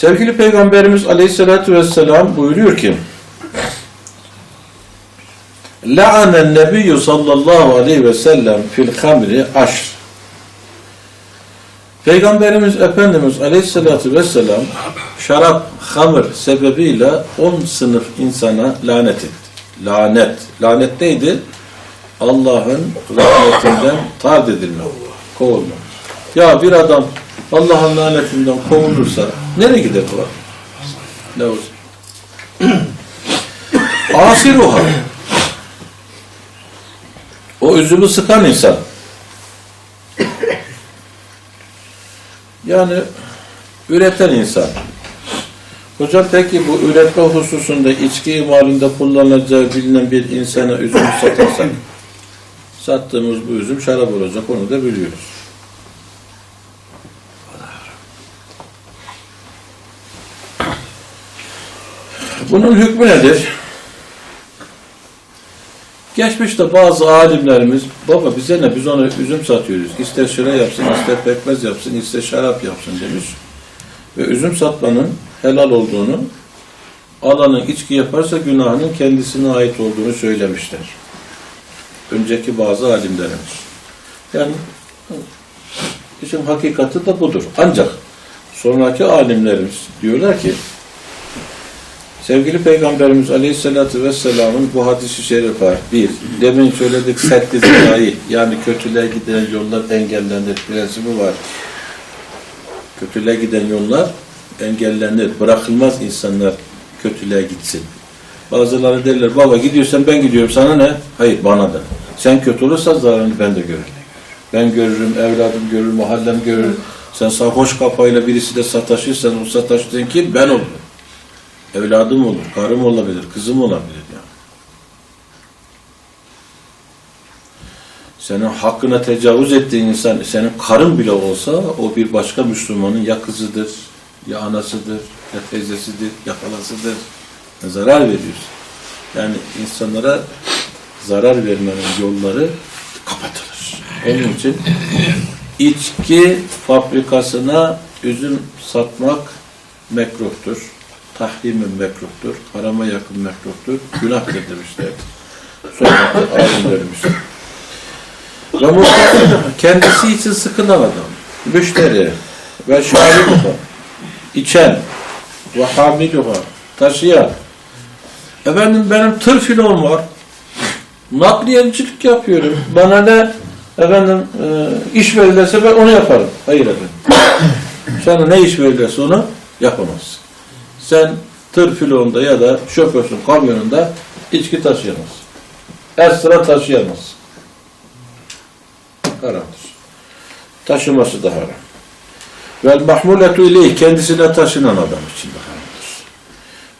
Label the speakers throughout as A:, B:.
A: Sevgili Peygamberimiz Aleyhisselatü Vesselam buyuruyor ki La'anen nebiyyü sallallahu aleyhi ve sellem fil hamri aşr Peygamberimiz Efendimiz Aleyhisselatü Vesselam şarap, hamır sebebiyle 10 sınıf insana lanet etti. Lanet. Lanet neydi? Allah'ın rahmetinden tard edilme, kovulma. Ya bir adam Allah'ın lanetinden kovulursa nereye gider bu? Ne olsun? Asiruha. O üzümü sıkan insan. Yani üreten insan. Hocam peki bu üretme hususunda içki imalinde kullanılacağı bilinen bir insana üzüm satarsak sattığımız bu üzüm şarap olacak onu da biliyoruz. Bunun hükmü nedir? Geçmişte bazı alimlerimiz, baba bize ne biz ona üzüm satıyoruz. İster şıra yapsın, ister pekmez yapsın, ister şarap yapsın demiş. Ve üzüm satmanın helal olduğunu, alanın içki yaparsa günahının kendisine ait olduğunu söylemişler. Önceki bazı alimlerimiz. Yani işin hakikati de budur. Ancak sonraki alimlerimiz diyorlar ki Sevgili Peygamberimiz Aleyhisselatü Vesselam'ın bu hadisi şerif var. Bir, demin söyledik setli zinayı, yani kötülüğe giden yollar engellenir prensibi var. Kötülüğe giden yollar engellenir. Bırakılmaz insanlar kötülüğe gitsin. Bazıları derler, baba gidiyorsan ben gidiyorum, sana ne? Hayır, bana da. Sen kötü olursan zararını ben de görürüm. Ben görürüm, evladım görür, mahallem görür. Sen sarhoş kafayla birisi de sataşırsan, o sataştığın kim? Ben olurum. Evladım olur, karım olabilir, kızım olabilir yani. Senin hakkına tecavüz ettiğin insan, senin karın bile olsa o bir başka Müslümanın ya kızıdır, ya anasıdır, ya teyzesidir, ya halasıdır. Zarar veriyorsun. Yani insanlara zarar vermenin yolları kapatılır. Onun için içki fabrikasına üzüm satmak mekruhtur tahrimin mekruhtur, harama yakın mekruhtur, günahtır demişlerdi. Sonra alimlerimiz. Ve muhtemelen kendisi için sıkılan adam, müşteri ve şaribuha, içen ve hamiluha, taşıyan. Efendim benim tır filon var, nakliyecilik yapıyorum, bana ne efendim e, iş verilirse ben onu yaparım. Hayır efendim. Sana ne iş verilirse onu yapamazsın sen tır filonda ya da şoförsün kamyonunda içki taşıyamazsın. Esra taşıyamazsın. Haramdır. Taşıması da haram. Vel mahmuletu ileyh kendisine taşınan adam için de haramdır.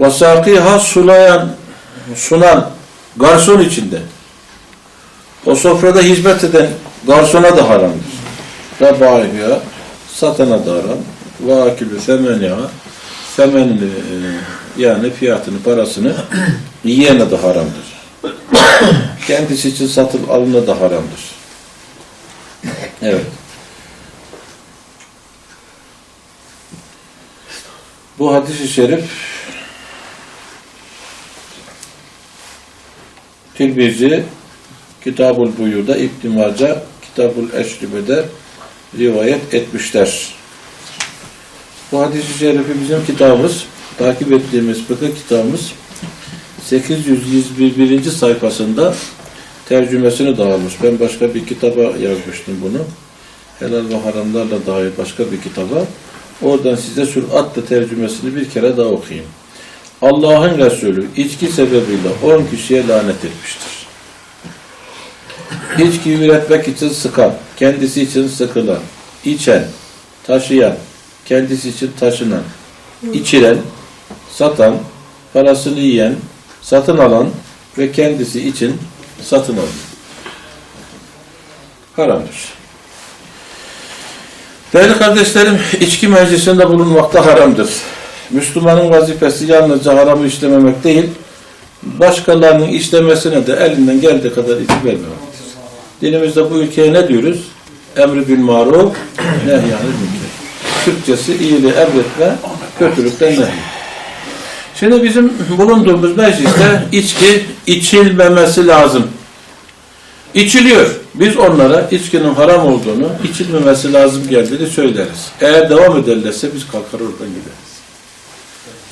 A: Ve sakiha sulayan, sunan garson içinde. O sofrada hizmet eden garsona da haramdır. Ve bayiha satana da haram. Ve akülü semeniha semenini e, yani fiyatını, parasını yiyene de haramdır. Kendisi için satın alına da haramdır. Evet. Bu hadis-i şerif Tirmizi Kitabul Buyu'da İbn Mace Kitabul Eşribe'de rivayet etmişler. Bu hadis-i şerifi bizim kitabımız, takip ettiğimiz fıkıh kitabımız 821. sayfasında tercümesini dağılmış. Ben başka bir kitaba yazmıştım bunu. Helal ve haramlarla dair başka bir kitaba. Oradan size süratle tercümesini bir kere daha okuyayım. Allah'ın Resulü içki sebebiyle 10 kişiye lanet etmiştir. İçki üretmek için sıkan, kendisi için sıkılan, içen, taşıyan, kendisi için taşınan, içiren, satan, parasını yiyen, satın alan ve kendisi için satın alan. Haramdır. Değerli kardeşlerim, içki meclisinde bulunmakta haramdır. Müslümanın vazifesi yalnızca haramı işlememek değil, başkalarının işlemesine de elinden geldiği kadar izin vermemektir. Dinimizde bu ülkeye ne diyoruz? Emri bil maruf, nehyanı münker. Türkçesi iyiliği emretme, Kötülükten nehy. Şimdi bizim bulunduğumuz mecliste içki içilmemesi lazım. İçiliyor. Biz onlara içkinin haram olduğunu, içilmemesi lazım geldiğini söyleriz. Eğer devam ederlerse biz kalkar oradan gideriz.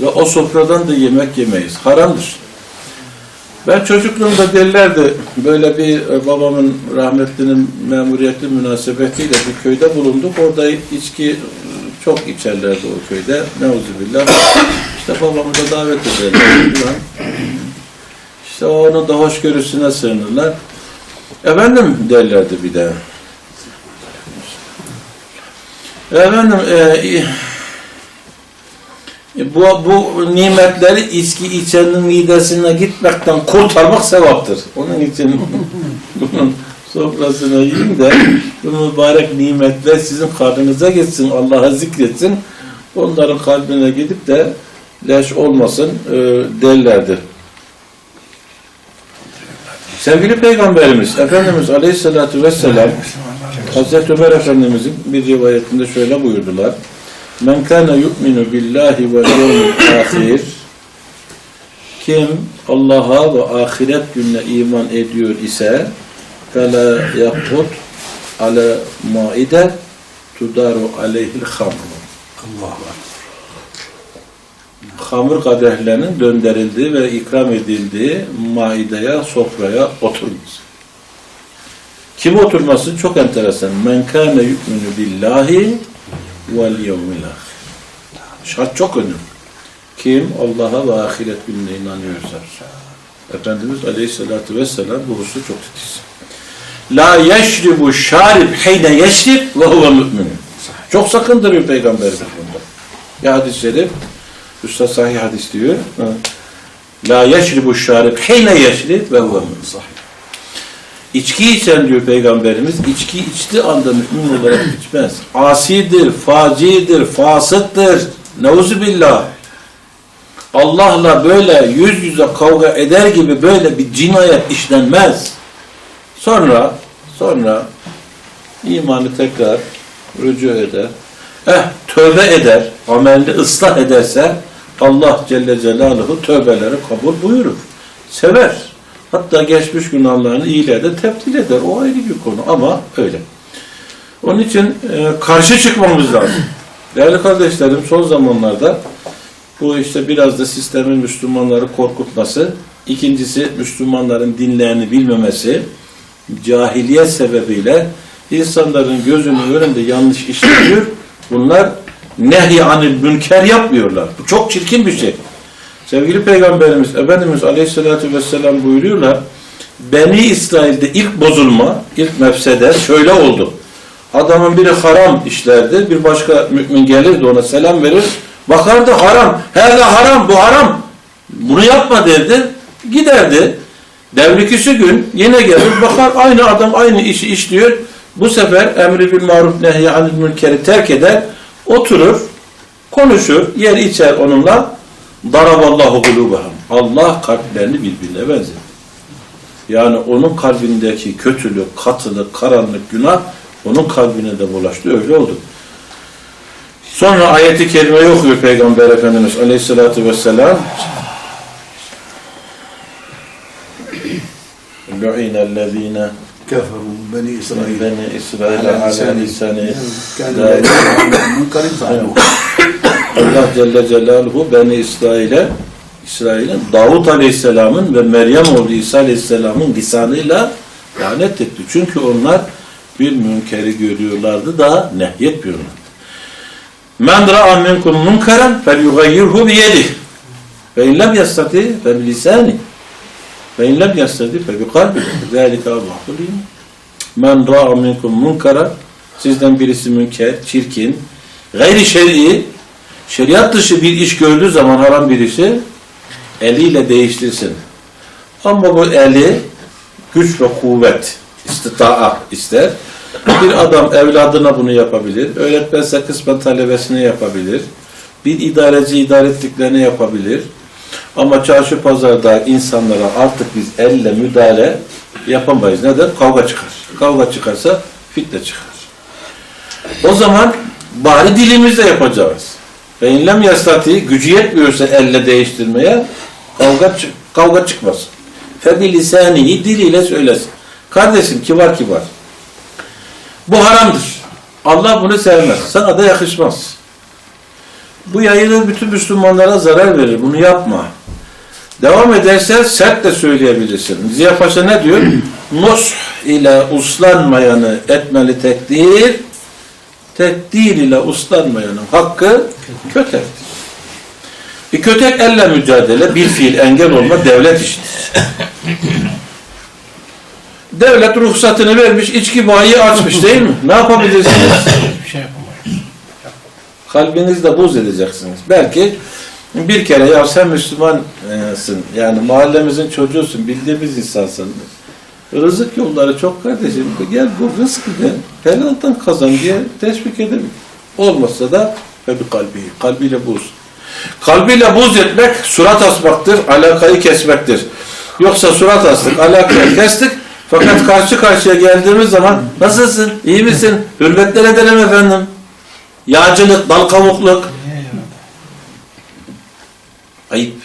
A: Ve o sofradan da yemek yemeyiz. Haramdır. Ben çocukluğumda derlerdi, böyle bir e, babamın rahmetlinin memuriyeti münasebetiyle bir köyde bulunduk. Orada içki çok içerlerdi o köyde. Neuzubillah. İşte babamı da davet ederler. İşte onun da hoşgörüsüne sığınırlar. Efendim derlerdi bir de. Efendim e, e, bu, bu nimetleri içki içenin midesine gitmekten kurtarmak sevaptır. Onun için bunun sofrasına yiyin de bu mübarek nimetler sizin karnınıza gitsin, Allah'a zikretsin. Onların kalbine gidip de leş olmasın e, derlerdi. Sevgili Peygamberimiz, Efendimiz Aleyhisselatü Vesselam Hazreti Ömer Efendimizin bir rivayetinde şöyle buyurdular. Men kana yu'minu billahi ve yevmil ahir kim Allah'a ve ahiret gününe iman ediyor ise fela yakut ala maide tudaru aleyhil hamr.
B: Allah
A: Hamur kadehlerinin döndürüldüğü ve ikram edildiği maideye, sofraya oturmaz. Kim oturması çok enteresan. Men kâne yu'minu billahi vel yevmil. Şart çok önemli. Kim Allah'a ve ahiret gününe inanıyorsa. Efendimiz Aleyhisselatü Vesselam bu husu çok titiz. La yeşribu şarib heyne yeşrib ve huve mü'min. Çok sakındırıyor Peygamberimiz bunda. Bir hadis-i şerif Üstad sahih hadis diyor. La yeşribu şarib heyne yeşrib ve huve mü'min. İçki içen diyor Peygamberimiz, içki içtiği anda mümin olarak içmez. Asidir, facidir, fasıktır. Neuzubillah. Allah'la böyle yüz yüze kavga eder gibi böyle bir cinayet işlenmez. Sonra, sonra imanı tekrar rücu eder. Eh, tövbe eder, amelini ıslah ederse Allah Celle Celaluhu tövbeleri kabul buyurur. Sever. Hatta geçmiş günahlarını iyilerde tebdil eder. O ayrı bir konu ama öyle. Onun için e, karşı çıkmamız lazım. Değerli kardeşlerim son zamanlarda bu işte biraz da sistemin Müslümanları korkutması, ikincisi Müslümanların dinlerini bilmemesi, cahiliyet sebebiyle insanların gözünün önünde yanlış işleniyor. Bunlar nehy anil münker yapmıyorlar. Bu çok çirkin bir şey. Sevgili Peygamberimiz Efendimiz Aleyhisselatü Vesselam buyuruyorlar. Beni İsrail'de ilk bozulma, ilk mefsede şöyle oldu. Adamın biri haram işlerdi. Bir başka mümin gelirdi ona selam verir. Bakardı haram. Hele haram bu haram. Bunu yapma derdi. Giderdi. Devlikisi gün yine gelir. Bakar aynı adam aynı işi işliyor. Bu sefer emri bil maruf nehy anil münkeri terk eder. Oturur. Konuşur. Yer içer onunla. Daraballahu kulubahum. Allah kalplerini birbirine benzer. Yani onun kalbindeki kötülük, katılık, karanlık, günah onun kalbine de bulaştı. Öyle oldu. Sonra ayeti kerime okuyor Peygamber Efendimiz Aleyhisselatü Vesselam. لُعِنَ الَّذ۪ينَ
B: كفروا بني إسرائيل
A: بني إسرائيل على لسان
B: كانوا لا يعلمون منكر فعلوه
A: Allah Celle Celaluhu Beni İsrail'e İsrail'in Davut Aleyhisselam'ın ve Meryem oğlu İsa Aleyhisselam'ın lisanıyla lanet etti. Çünkü onlar bir münkeri görüyorlardı da nehyetmiyorlardı. Men ra'a minkum munkaren fel yugayyirhu bi yedih. Ve in lem yastati fe bi lisani. Ve in lem yastati fe bi kalbi. Zalika Allah'ul iman. Men ra'a minkum munkaren sizden birisi münker, çirkin, gayri şer'i şeriat dışı bir iş gördüğü zaman haram bir işi eliyle değiştirsin. Ama bu eli güç ve kuvvet, istitaa ister. Bir adam evladına bunu yapabilir. Öğretmense kısmen talebesine yapabilir. Bir idareci idare ettiklerini yapabilir. Ama çarşı pazarda insanlara artık biz elle müdahale yapamayız. Neden? Kavga çıkar. Kavga çıkarsa fitne çıkar. O zaman bari dilimizle yapacağız. Ve inlem yastati gücü yetmiyorsa elle değiştirmeye kavga, çı- kavga çıkmaz. Febilisanihi diliyle söylesin. Kardeşim kibar kibar. Bu haramdır. Allah bunu sevmez. Sana da yakışmaz. Bu yayılır bütün Müslümanlara zarar verir. Bunu yapma. Devam edersen sert de söyleyebilirsin. Ziya Paşa ne diyor? Nush ile uslanmayanı etmeli tekdir, tekdir ile uslanmayanın hakkı kötektir. Bir kötek elle mücadele, bir fiil engel olma devlet işidir. Devlet ruhsatını vermiş, içki bayi açmış değil mi? Ne yapabilirsiniz?
C: Bir şey.
A: Kalbinizde buz edeceksiniz. Belki bir kere ya sen Müslümansın yani mahallemizin çocuğusun bildiğimiz insansın. Rızık yolları çok kardeşim. Gel bu rızkı gel. Helaldan kazan diye teşvik edelim. Olmazsa da ve kalbi. Kalbiyle buz. Kalbiyle buz etmek surat asmaktır, alakayı kesmektir. Yoksa surat astık, alakayı kestik. Fakat karşı karşıya geldiğimiz zaman nasılsın, iyi misin, hürmetler ederim efendim. Yağcılık, dal kavukluk. Ayıp.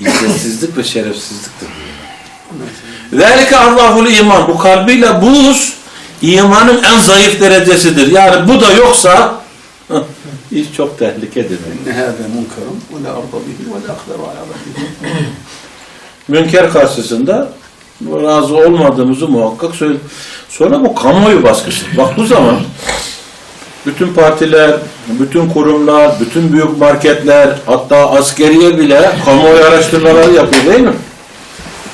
A: İzzetsizlik ve şerefsizliktir. Velike Allahul iman. Bu kalbiyle buğz imanın en zayıf derecesidir. Yani bu da yoksa iş çok tehlikedir. Münker karşısında razı olmadığımızı muhakkak söyle. Sonra bu kamuoyu baskısı. Bak bu zaman bütün partiler, bütün kurumlar, bütün büyük marketler, hatta askeriye bile kamuoyu araştırmaları yapıyor değil mi?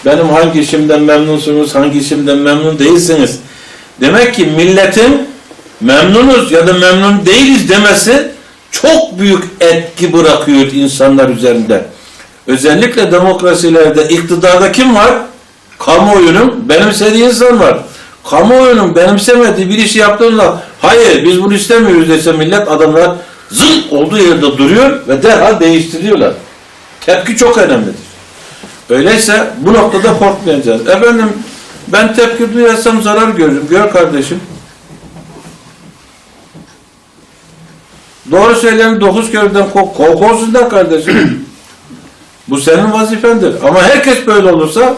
A: Benim hangi işimden memnunsunuz, hangi işimden memnun değilsiniz. Demek ki milletin memnunuz ya da memnun değiliz demesi çok büyük etki bırakıyor insanlar üzerinde. Özellikle demokrasilerde iktidarda kim var? Kamuoyunun benimsediği insan var. Kamuoyunun benimsemediği bir işi yaptığında hayır biz bunu istemiyoruz dese millet adamlar zın olduğu yerde duruyor ve derhal değiştiriyorlar. Tepki çok önemlidir. Öyleyse bu noktada korkmayacağız. Efendim ben tepki duyarsam zarar görürüm. Gör kardeşim. Doğru söyleyen dokuz körden kork korkuyorsun kardeşim. bu senin vazifendir. Ama herkes böyle olursa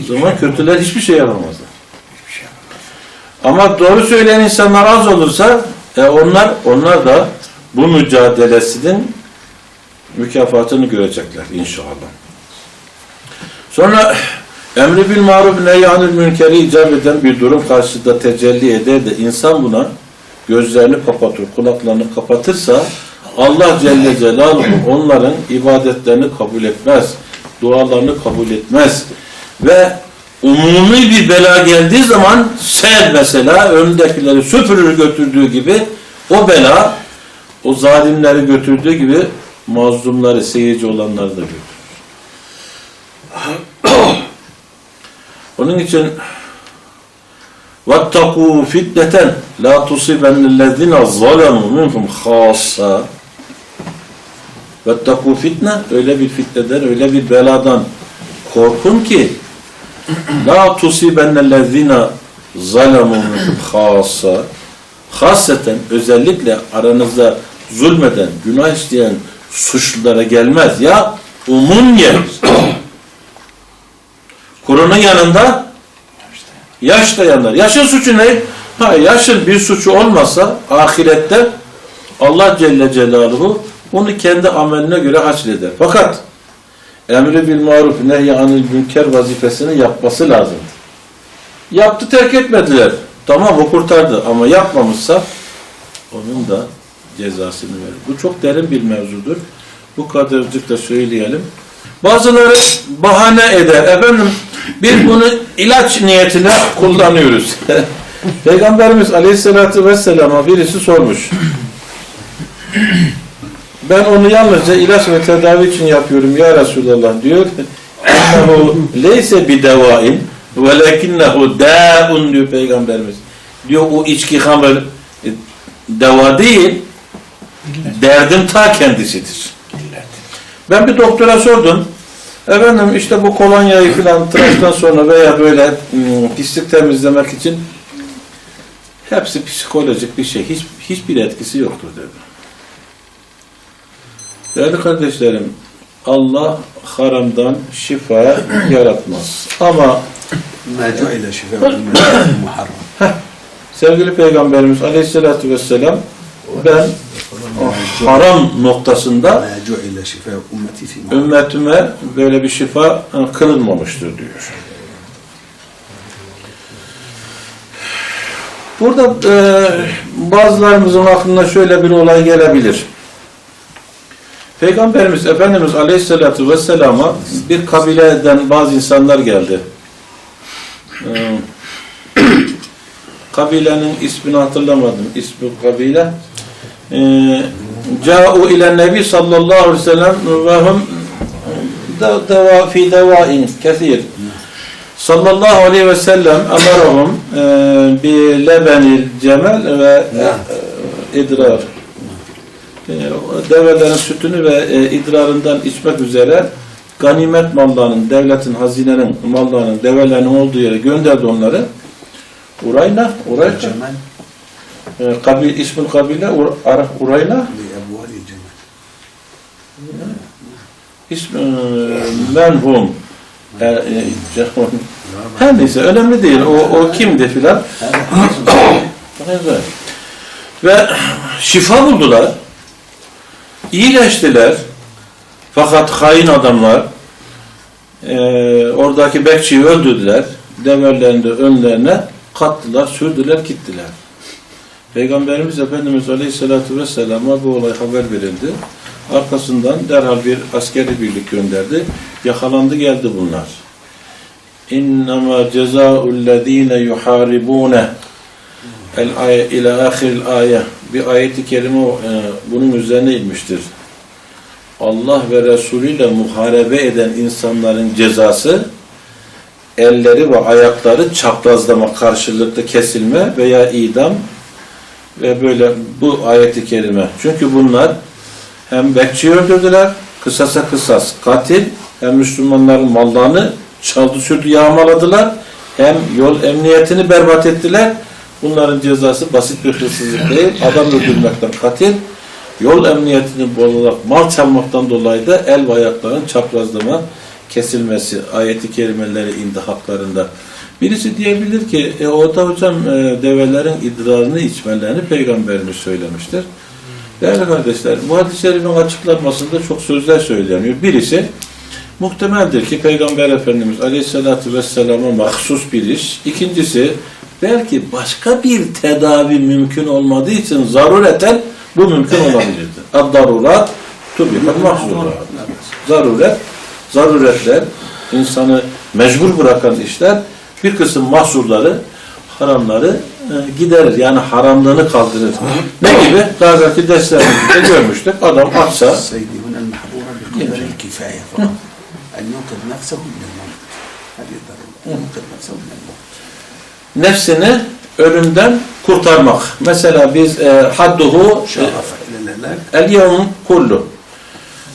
A: o zaman kötüler hiçbir şey yapamazlar. Ama doğru söyleyen insanlar az olursa e, onlar onlar da bu mücadelesinin mükafatını görecekler inşallah. Sonra emri bil maruf nehyanül münkeri icap eden bir durum karşısında tecelli eder de insan buna gözlerini kapatır, kulaklarını kapatırsa Allah Celle Celaluhu onların ibadetlerini kabul etmez, dualarını kabul etmez ve umumi bir bela geldiği zaman sel mesela önündekileri süpürür götürdüğü gibi o bela o zalimleri götürdüğü gibi mazlumları, seyirci olanları da götürür. Onun için وَاتَّقُوا فِتْنَةً لَا تُصِبَنَّ الَّذِينَ ظَلَمُوا مِنْهُمْ خَاصًا وَاتَّقُوا fitne öyle bir fitneden, öyle bir beladan korkun ki la tusibennellezine zalemu minkum hassa hasreten özellikle aranızda zulmeden, günah işleyen suçlulara gelmez. Ya umum gelir. Kurunun yanında yaş dayanır. Yaşın suçu ne? Ha, yaşın bir suçu olmasa ahirette Allah Celle Celaluhu onu kendi ameline göre haşreder. Fakat emri bil maruf nehy anil münker vazifesini yapması lazım. Yaptı terk etmediler. Tamam o kurtardı ama yapmamışsa onun da cezasını verir. Bu çok derin bir mevzudur. Bu kadarcık da söyleyelim. Bazıları bahane eder. Efendim biz bunu ilaç niyetine kullanıyoruz. Peygamberimiz Aleyhisselatü Vesselam'a birisi sormuş. Ben onu yalnızca ilaç ve tedavi için yapıyorum ya Resulallah diyor. İnnehu leyse bi devain velakinnehu da'un diyor Peygamberimiz. Diyor o içki hamur e, deva değil, derdin ta kendisidir. Ben bir doktora sordum. Efendim işte bu kolonyayı filan tıraştan sonra veya böyle hmm, pislik temizlemek için hepsi psikolojik bir şey. Hiç, hiçbir etkisi yoktur dedi. Değerli kardeşlerim, Allah haramdan şifa yaratmaz. Ama
B: ile şifa
A: sevgili Peygamberimiz Aleyhisselatü Vesselam ben haram noktasında ümmetime böyle bir şifa e, kılınmamıştır diyor. Burada e, bazılarımızın aklına şöyle bir olay gelebilir. Peygamberimiz Efendimiz Aleyhisselatü Vesselam'a bir kabileden bazı insanlar geldi. E, kabilenin ismini hatırlamadım. İsmi kabile. E, Câ'u ile Nebi sallallahu aleyhi ve sellem ve hum deva fi devain kesir. Sallallahu aleyhi ve sellem emarahum e, bi lebenil cemel ve e, idrar. E, develerin sütünü ve e, idrarından içmek üzere ganimet mallarının, devletin, hazinenin, mallarının, develerin olduğu yere gönderdi onları. Urayna,
B: Urayca.
A: E, kabil, ismül kabile Ur, Urayna.
B: E, ism,
A: e, menhum. E, e, her neyse önemli değil. O, o kimdi filan. Ve şifa buldular. İyileştiler. Fakat hain adamlar e, oradaki bekçiyi öldürdüler. Develerinde önlerine kattılar, sürdüler, gittiler. Peygamberimiz Efendimiz Aleyhisselatü Vesselam'a bu olay haber verildi. Arkasından derhal bir askeri birlik gönderdi. Yakalandı geldi bunlar. İnnemâ cezâullezîne yuhâribûne el ila ahiril ayet bir ayeti kerime e, bunun üzerine inmiştir. Allah ve Resulü ile muharebe eden insanların cezası elleri ve ayakları çaprazlama karşılıklı kesilme veya idam ve böyle bu ayeti kerime. Çünkü bunlar hem bekçiyi öldürdüler, kısasa kısas katil, hem Müslümanların mallarını çaldı sürdü yağmaladılar, hem yol emniyetini berbat ettiler. Bunların cezası basit bir hırsızlık değil, adam öldürmekten katil, yol emniyetini bozarak mal çalmaktan dolayı da el ve ayakların çaprazlama kesilmesi ayeti kerimeleri indi haklarında. Birisi diyebilir ki e, orada hocam e, develerin idrarını içmelerini peygamberimiz söylemiştir. Değerli kardeşler, bu hadis-i şerifin açıklanmasında çok sözler söyleniyor. Birisi, muhtemeldir ki Peygamber Efendimiz Aleyhisselatü Vesselam'a mahsus bir iş. İkincisi, belki başka bir tedavi mümkün olmadığı için zarureten bu mümkün olabilirdi. Ad-darurat tubihat mahzurat. Zaruret, zaruretler, insanı mecbur bırakan işler, bir kısım mahsurları, haramları e, giderir. Yani haramlığını kaldırır. Ne gibi? Daha belki derslerimizde görmüştük. Adam açsa
B: سيدي هنا المحظورة بقدر الكفاية فقط أن ينقذ نفسه من الموت هذه الضرورة أن ينقذ نفسه من الموت
A: nefsini ölümden kurtarmak. Mesela biz e, hadduhu e, el-yevm kullu.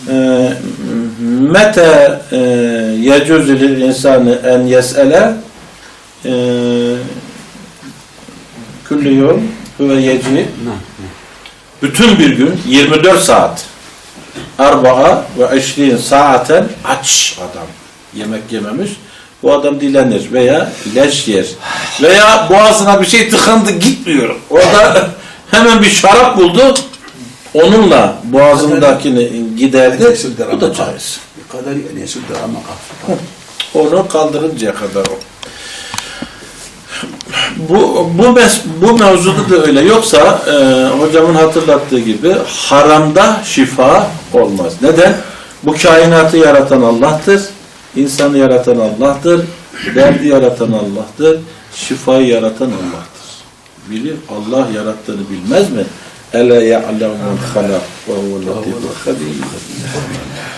A: E, mete e, yecüzül insanı en yes'ele küllü yol ve yeci bütün bir gün 24 saat. Arba'a ve eşliğin saaten aç adam. Yemek yememiş. Bu adam dilenir veya leş yer. Veya boğazına bir şey tıkandı gitmiyor. Orada hemen bir şarap buldu. Onunla boğazındakini giderdi. Bu da caiz. Onu kaldırıncaya kadar o. Bu, bu, mes, bu mevzuda da öyle. Yoksa e, hocamın hatırlattığı gibi haramda şifa olmaz. Neden? Bu kainatı yaratan Allah'tır insanı yaratan Allah'tır. Derdi yaratan Allah'tır. Şifayı yaratan Allah'tır. Bilir. Allah yarattığını bilmez mi? Ele ya'lemu men halak ve huve latiful habir.